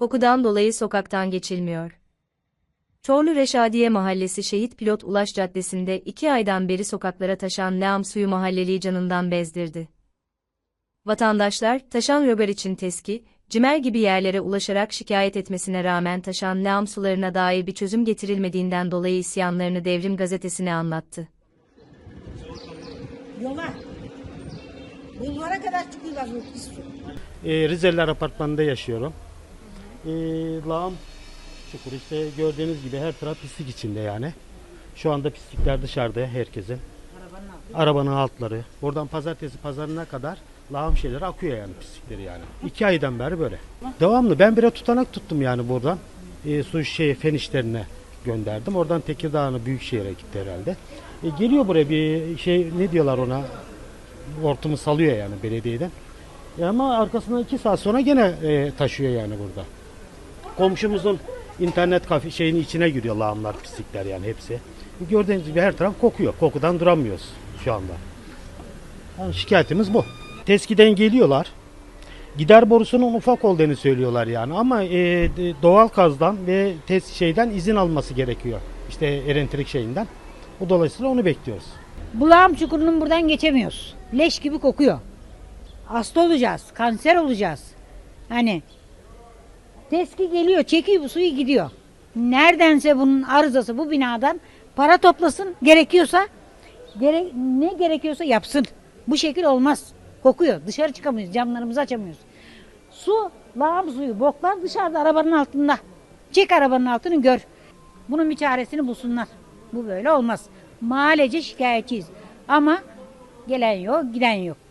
Kokudan dolayı sokaktan geçilmiyor. Çorlu Reşadiye Mahallesi Şehit Pilot Ulaş Caddesi'nde iki aydan beri sokaklara taşan lağım suyu mahalleliyi canından bezdirdi. Vatandaşlar, taşan röber için teski, cimer gibi yerlere ulaşarak şikayet etmesine rağmen taşan lağım sularına dair bir çözüm getirilmediğinden dolayı isyanlarını Devrim Gazetesi'ne anlattı. Yola. Yollara kadar çıkıyorlar bu pis su. E, Rizeliler Apartmanı'nda yaşıyorum. E, lağım çukur işte gördüğünüz gibi her taraf pislik içinde yani. Şu anda pislikler dışarıda herkesin. Arabanın altları. Buradan pazartesi pazarına kadar lağım şeyleri akıyor yani pislikleri yani. İki aydan beri böyle. Devamlı ben bire tutanak tuttum yani buradan. E, su şey fen işlerine gönderdim. Oradan Tekirdağ'ın Büyükşehir'e gitti herhalde. E, geliyor buraya bir şey ne diyorlar ona hortumu salıyor yani belediyeden. Ya ama arkasından iki saat sonra gene e, taşıyor yani burada. Komşumuzun internet kafe şeyinin içine giriyor lağımlar, pislikler yani hepsi. Gördüğünüz gibi her taraf kokuyor. Kokudan duramıyoruz şu anda. Yani şikayetimiz bu. Teskiden geliyorlar. Gider borusunun ufak olduğunu söylüyorlar yani ama e, doğal gazdan ve tes şeyden izin alması gerekiyor. İşte erentrik şeyinden. Bu dolayısıyla onu bekliyoruz. Bulağım çukurunun buradan geçemiyoruz. Leş gibi kokuyor. Hasta olacağız, kanser olacağız. Hani teski geliyor, çekiyor bu suyu gidiyor. Neredense bunun arızası bu binadan para toplasın gerekiyorsa gere, ne gerekiyorsa yapsın. Bu şekil olmaz. Kokuyor. Dışarı çıkamıyoruz. Camlarımızı açamıyoruz. Su, lağım suyu, boklar dışarıda arabanın altında. Çek arabanın altını gör. Bunun bir çaresini bulsunlar. Bu böyle olmaz. Mahallece şikayetçiyiz. Ama gelen yok, giden yok.